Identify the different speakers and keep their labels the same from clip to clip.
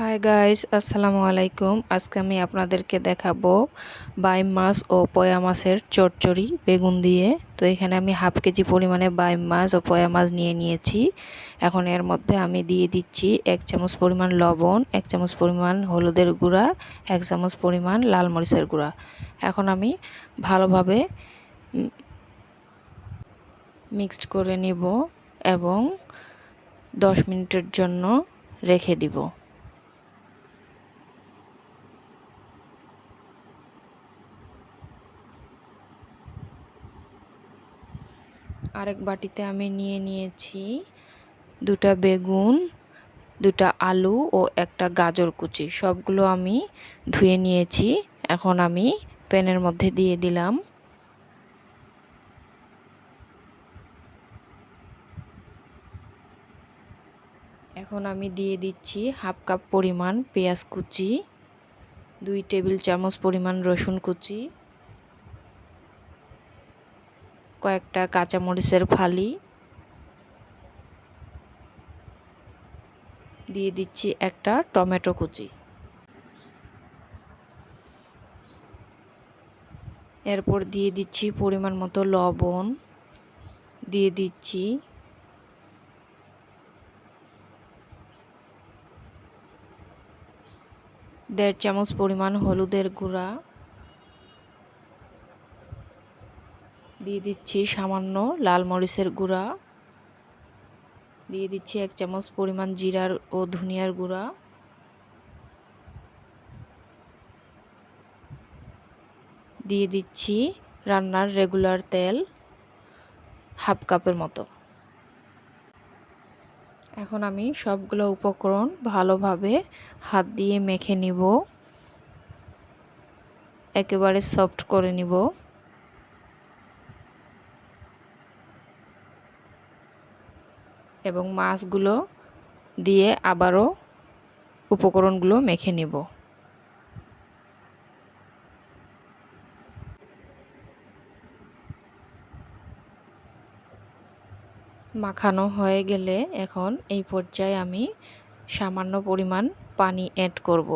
Speaker 1: Hi guys আসসালামু আলাইকুম। আজকে আমি আপনাদেরকে দেখাবো বাইম মাছ ও পয়া মাছের চচ্চড়ি বেগুন দিয়ে। তো এখানে আমি হাফ কেজি পরিমাণে বাইম মাছ ও পয়া মাছ নিয়ে নিয়েছি। এখন এর মধ্যে আমি দিয়ে দিচ্ছি এক চামচ পরিমাণ লবণ, এক চামচ পরিমাণ হলুদের গুঁড়া, এক চামচ পরিমাণ লাল মরিচের গুঁড়া। এখন আমি ভালোভাবে মিক্সড করে নিব এবং দশ মিনিটের জন্য রেখে দিব। আরেক বাটিতে আমি নিয়ে নিয়েছি দুটা বেগুন, দুটা আলু ও একটা গাজর কুচি। সবগুলো আমি ধুয়ে নিয়েছি। এখন আমি প্যানের মধ্যে দিয়ে দিলাম। এখন আমি দিয়ে দিচ্ছি হাফ কাপ পরিমাণ পেঁয়াজ কুচি, দুই টেবিল চামচ পরিমাণ রসুন কুচি। কয়েকটা কাঁচামরিচের ফালি। দিয়ে দিচ্ছি একটা টমেটো কুচি। এরপর দিয়ে দিচ্ছি পরিমাণ মতো লবণ। দিয়ে দিচ্ছি দেড় চামচ পরিমাণ হলুদের গুঁড়া। দিয়ে দিচ্ছি সামান্য লাল মরিচের গুঁড়া। দিয়ে দিচ্ছি এক চামচ পরিমাণ জিরার ও ধনিয়ার গুঁড়া। দিয়ে দিচ্ছি রান্নার রেগুলার তেল হাফ কাপের মতো। এখন আমি সবগুলো উপকরণ ভালোভাবে হাত দিয়ে মেখে নিব। একেবারে সফট করে নিব। এবং মাছগুলো দিয়ে আবারও উপকরণগুলো মেখে নেব। মাখানো হয়ে গেলে এখন এই পর্যায়ে আমি সামান্য পরিমাণ পানি অ্যাড করব।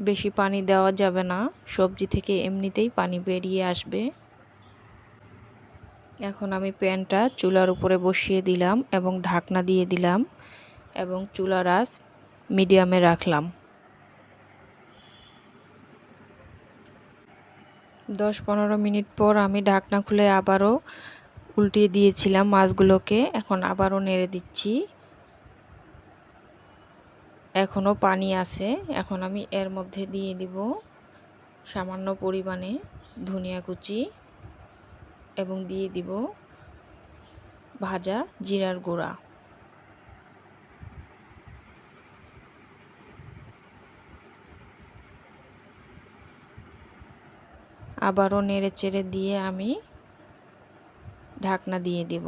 Speaker 1: বেশি পানি দেওয়া যাবে না। সবজি থেকে এমনিতেই পানি বেরিয়ে আসবে। এখন আমি প্যানটা চুলার উপরে বসিয়ে দিলাম এবং ঢাকনা দিয়ে দিলাম এবং চুলার আঁচ মিডিয়ামে রাখলাম। দশ পনেরো মিনিট পর আমি ঢাকনা খুলে আবারও উল্টিয়ে দিয়েছিলাম মাছগুলোকে। এখন আবারও নেড়ে দিচ্ছি। এখনও পানি আছে। এখন আমি এর মধ্যে দিয়ে দিব সামান্য পরিমাণে ধনিয়া কুচি এবং দিয়ে দিব ভাজা জিরার গুঁড়া। আবারও নেড়ে চেড়ে দিয়ে আমি ঢাকনা দিয়ে দিব।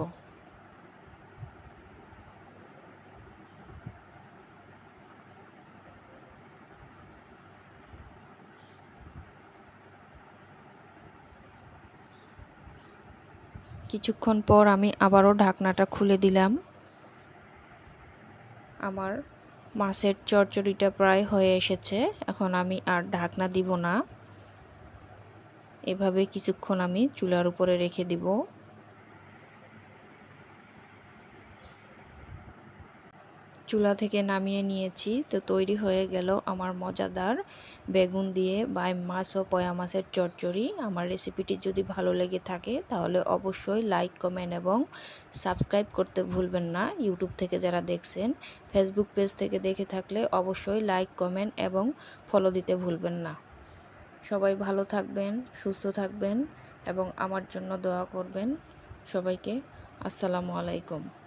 Speaker 1: কিছুক্ষণ পর আমি আবারও ঢাকনাটা খুলে দিলাম। আমার মাছের চরচড়িটা প্রায় হয়ে এসেছে, এখন আমি আর ঢাকনা দিব না। এভাবে কিছুক্ষণ আমি চুলার উপরে রেখে দিব। চুলা থেকে নামিয়ে নিয়েছি। তো তৈরি হয়ে গেল আমার মজাদার বেগুন দিয়ে বাই মাছ ও পয়া মাছের চচ্চড়ি। আমার রেসিপিটি যদি ভালো লেগে থাকে তাহলে অবশ্যই লাইক, কমেন্ট এবং সাবস্ক্রাইব করতে ভুলবেন না। ইউটিউব থেকে যারা দেখছেন, ফেসবুক পেজ থেকে দেখে থাকলে অবশ্যই লাইক, কমেন্ট এবং ফলো দিতে ভুলবেন না। সবাই ভালো থাকবেন, সুস্থ থাকবেন এবং আমার জন্য দোয়া করবেন সবাইকে। আসসালামু আলাইকুম।